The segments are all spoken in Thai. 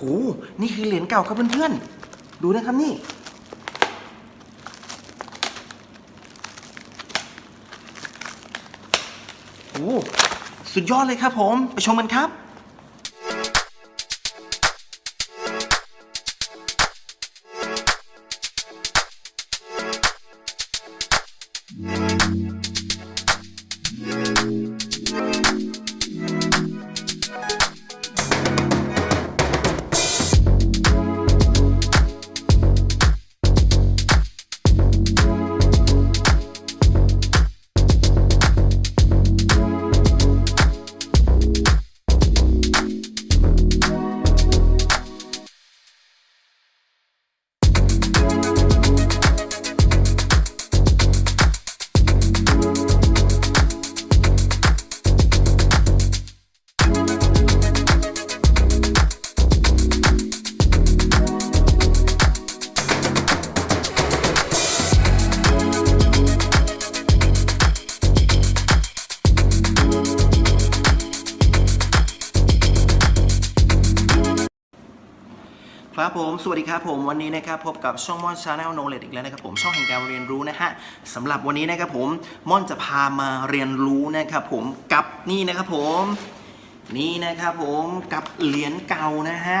โห นี่คือเหรียญเก่าครับเพื่อนๆ ดูนะครับนี่โอ้สุดยอดเลยครับผม ไปชมกันครับ ครับผม สวัสดีครับผมวันนี้นะครับพบกับช่องม่อนชาแนลโนเลดอีกแล้วนะครับผมช่องแห่งการเรียนรู้นะฮะสำหรับวันนี้นะครับผมม่อนจะพามาเรียนรู้นะครับผมกับนี่นะครับผมนี่นะครับผมกับเหรียญเก่านะฮะ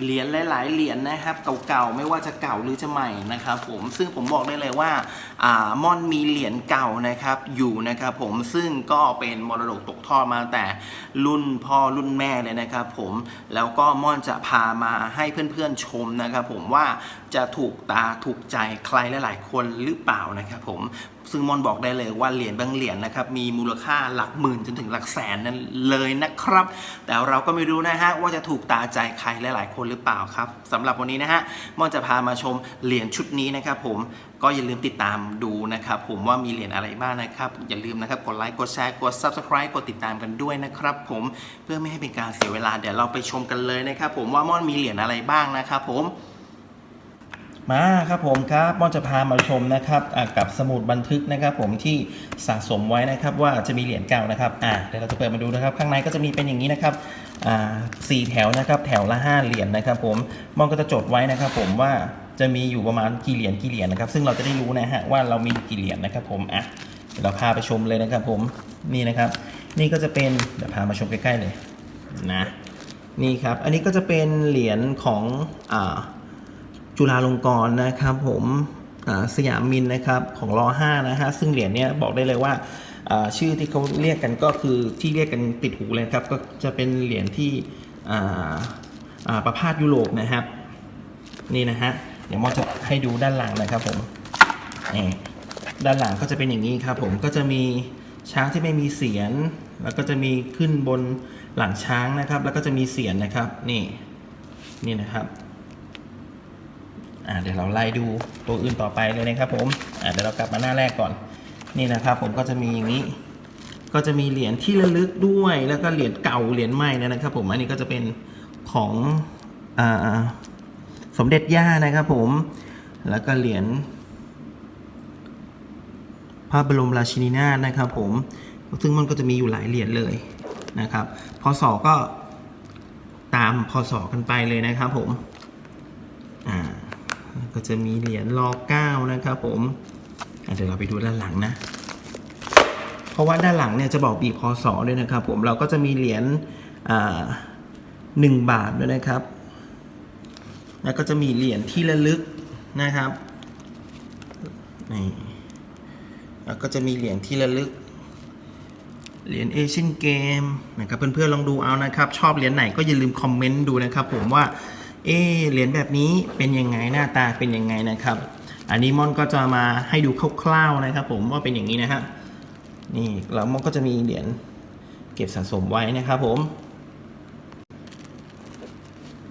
เหรียญหลาย ๆ เหรียญนะครับเก่าๆไม่ว่าจะเก่าหรือจะใหม่นะครับผมซึ่งผมบอกได้เลยว่าอ่าม่อนมีเหรียญเก่านะครับอยู่นะครับผมซึ่งก็เป็นมรดกตกทอดมาแต่รุ่นพ่อรุ่นแม่เลยนะครับผมแล้วก็ม่อนจะพามาให้เพื่อนๆชมนะครับผมว่าจะถูกตาถูกใจใครหลาย ๆ คนหรือเปล่านะครับผม ซึ่งมอนบอกได้เลยว่าเหรียญบางเหรียญนะครับมีมูลค่าหลักหมื่นจนถึงหลักแสนนั้นเลยนะครับ แต่เราก็ไม่รู้นะฮะว่าจะถูกตาใจใครหลาย ๆ คนหรือเปล่าครับสำหรับวันนี้นะฮะมอนจะพามาชมเหรียญชุดนี้นะครับผมก็อย่าลืมติดตามดูนะครับผมว่ามีเหรียญอะไรบ้างนะครับ อย่าลืมนะครับกดไลค์กดแชร์กด subscribe กดติดตามกันด้วยนะครับผมเพื่อไม่ให้เป็นการเสียเวลาเดี๋ยวเราไปชมกันเลยนะครับผมว่ามอนมีเหรียญอะไรบ้างนะครับผม มาครับผมครับมอนจะพามาชมนะครับกับสมุดบันทึกนะครับผมที่สะสมไว้นะครับว่าจะมีเหรียญเก่านะครับอ่าเดี๋ยวเราจะเปิดมาดูนะครับ ข้างในก็จะมีเป็นอย่างนี้นะครับอ่าสี่แถวนะครับแถวละ 5 เหรียญนะครับ ผมมอนก็จะจดไว้นะครับ ผมว่าจะมีอยู่ประมาณกี่เหรียญกี่เหรียญนะครับ ซึ่งเราจะได้รู้นะฮะว่าเรามีกี่เหรียญนะครับ ผมอะเดี๋ยวเราพาไปชมเลยนะครับผมนี่นะครับ นี่ก็จะเป็นเดี๋ยวพามาชมใกล้ๆเลยนะนี่ครับอันนี้ก็จะเป็นเหรียญของอ่า จุฬาลงกรณ์นะครับผมสยามมินนะครับของรอ5นะฮะซึ่งเหรียญเนี้ยบอกได้เลยว่าชื่อที่เขาเรียกกันก็คือที่เรียกกันติดหูเลยครับก็จะเป็นเหรียญที่ประพาสยุโรปนะครับนี่นะฮะเดี๋ยวมอจะให้ดูด้านหลังนะครับผมนี่ด้านหลังก็จะเป็นอย่างนี้ครับผมก็จะมีช้างที่ไม่มีเสียน แล้วก็จะมีขึ้นบนหลังช้างนะครับ แล้วก็จะมีเสียนนะครับนี่นี่นะครับ อ่าเดี๋ยวเราไล่ดูตัวอื่นต่อไปเลยนะครับผมอ่าเดี๋ยวเรากลับมาหน้าแรกก่อน นี่นะครับผมก็จะมีอย่างนี้ ก็จะมีเหรียญที่ระลึกด้วย แล้วก็เหรียญเก่าเหรียญใหม่นะครับผมอันนี้ก็จะเป็นของอ่าสมเด็จย่านะครับผม แล้วก็เหรียญพระบรมราชินีนาถนะครับผม ซึ่งมันก็จะมีอยู่หลายเหรียญเลยนะครับ พศก็ตามพศกันไปเลยนะครับผม ก็จะมีเหรียญรอเก้านะครับผมเดี๋ยวเราไปดูด้านหลังนะ เพราะว่าด้านหลังเนี่ยจะบอกปีพศด้วยนะครับผมเราก็จะมีเหรียญหนึ่งบาทด้วยนะครับ แล้วก็จะมีเหรียญที่ระลึกนะครับนี่แล้วก็จะมีเหรียญที่ระลึกเหรียญเอเชียนเกมนะครับเพื่อนๆลองดูเอานะครับ ชอบเหรียญไหนก็อย่าลืมคอมเมนต์ดูนะครับผมว่า เอเหรียญแบบนี้เป็นยังไงหน้าตาเป็นยังไงนะครับ อันนี้มอนก็จะมาให้ดูคร่าวๆนะครับ ผมว่าเป็นอย่างนี้นะฮะนี่แล้วมอนก็จะมีเหรียญเก็บสะสมไว้นะครับ ผม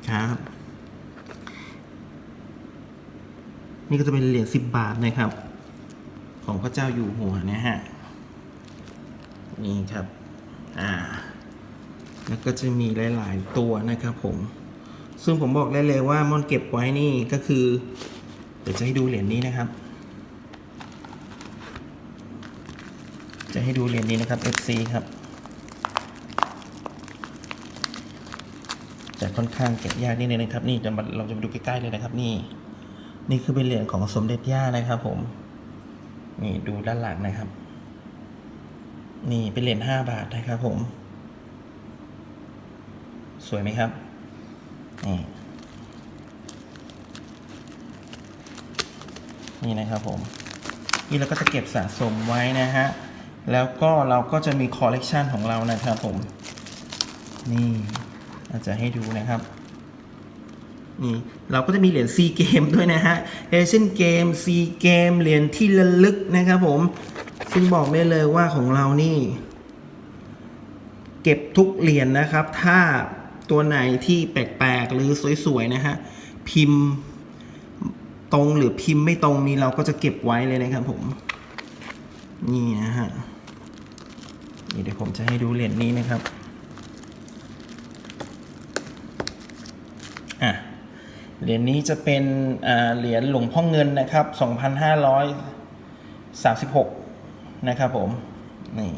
ครับนี่ก็จะเป็นเหรียญสิบบาทนะครับ ของพระเจ้าอยู่หัวนะฮะนี่ครับอ่าแล้วก็จะมีหลาย ๆ ตัวนะครับผม ซึ่งผมบอกได้เลยว่ามอนเก็บไว้นี่ก็คือ เดี๋ยวจะให้ดูเหรียญนี้นะครับ จะให้ดูเหรียญนี้นะครับ FC ครับแต่ค่อนข้างแกะยากนิดนึงนะครับ นี่จะมาเราจะมาดูใกล้ๆเลยนะครับ นี่ นี่คือเป็นเหรียญของสมเด็จย่านะครับ ผม นี่ดูด้านหลังนะครับ นี่เป็นเหรียญห้าบาทนะครับ ผม สวยไหมครับ นี่นี่นะครับผมนี่เราก็จะเก็บสะสมไว้นะฮะ แล้วก็เราก็จะมีคอลเลกชันของเรานะครับผม นี่อาจจะให้ดูนะครับ นี่เราก็จะมีเหรียญซีเกมด้วยนะฮะเอเชียนเกมซีเกมเหรียญที่ระลึกนะครับผม ซึ่งบอกได้เลยว่าของเรานี่ เก็บทุกเหรียญนะครับ ถ้า ตัวไหนที่แปลกๆ หรือสวยๆ นะฮะ พิมพ์ตรงหรือพิมพ์ไม่ตรงนี้เราก็จะเก็บไว้เลยนะครับผม นี่นะฮะ นี่เดี๋ยวผมจะให้ดูเหรียญนี้นะครับ อะ เหรียญนี้จะเป็นเหรียญหลวงพ่อเงินนะครับ 2,536 นะครับผม นี่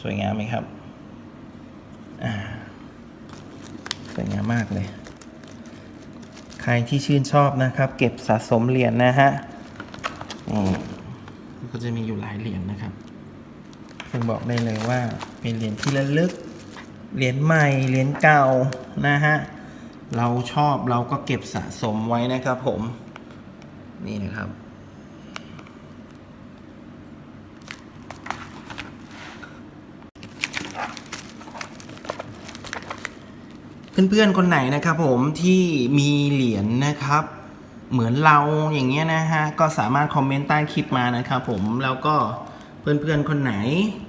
สวยงามไหมครับ อ่า วยงามมากเลย ใครที่ชื่นชอบนะครับ เก็บสะสมเหรียญนะฮะอืมก็จะมีอยู่หลายเหรียญนะครับซึ่งบอกได้เลยว่าเป็นเหรียญที่ระลึก เหรียญใหม่ เหรียญเก่านะฮะ เราชอบเราก็เก็บสะสมไว้นะครับผม นี่นะครับ เพื่อนๆคนไหนนะครับผมที่มีเหรียญนะครับ เหมือนเราอย่างเงี้ยนะฮะก็สามารถคอมเมนต์ใต้คลิปมานะครับผมแล้วก็เพื่อนๆคนไหน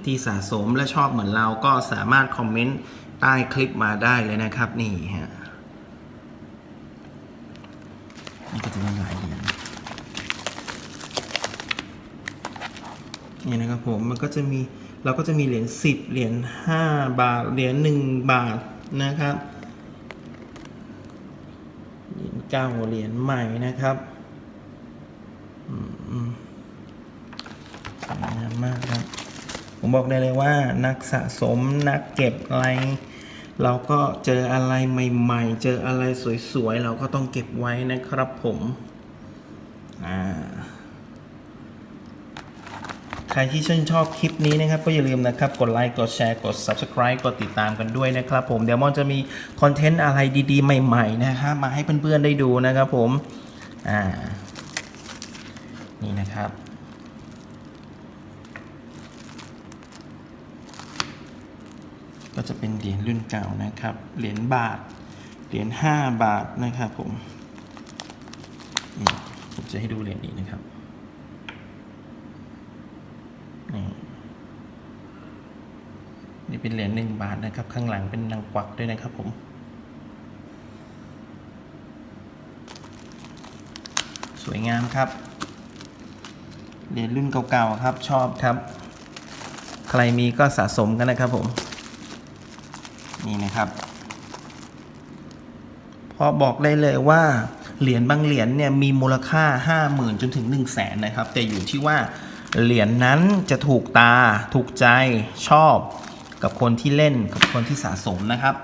ที่สะสมและชอบเหมือนเราก็สามารถคอมเมนต์ใต้คลิปมาได้เลยนะครับนี่ฮะนี่ก็จะมีหลายเหรียญนี่นะครับผมมันก็จะมีเราก็จะมีเหรียญ10 เหรียญ5บาทเหรียญ1บาทนะครับ เก้าเหรียญใหม่นะครับสวยงามมากครับ ผมบอกได้เลยว่านักสะสมนักเก็บอะไร เราก็เจออะไรใหม่ ๆ เจออะไรสวย ๆ เราก็ต้องเก็บไว้นะครับผม อ่า รที่ชื่นชอบคลิปนี้นะครับ ก็อย่าลืมนะครับ กดไลค์กดแชร์กด Subscribe กดติดตามกันด้วยนะครับผมเดี๋ยวมอนจะมีคอนเทนต์อะไรดีๆ ใหม่ๆนะครับมาให้เพื่อนๆได้ดูนะครับผมอ่านี่นะครับก็จะเป็นเหรียญรุ่นเก่านะครับ เหรียญบาท เหรียญห้าบาทนะครับผม ผมจะให้ดูเหรียญนี้นะครับ นี่เป็นเหรียญหนึ่งบาทนะครับ ข้างหลังเป็นนางกวักด้วยนะครับผมสวยงามครับ เหรียญรุ่นเก่าๆครับชอบครับ ใครมีก็สะสมกันนะครับผม นี่นะครับ พอบอกได้เลยว่าเหรียญบางเหรียญเนี่ยมีมูลค่า 50,000จนถึง 1 0 0 0 0แสนนะครับ แต่อยู่ที่ว่าเหรียญนั้นจะถูกตา ถูกใจชอบ กับคนที่เล่นกับคนที่สะสมนะครับ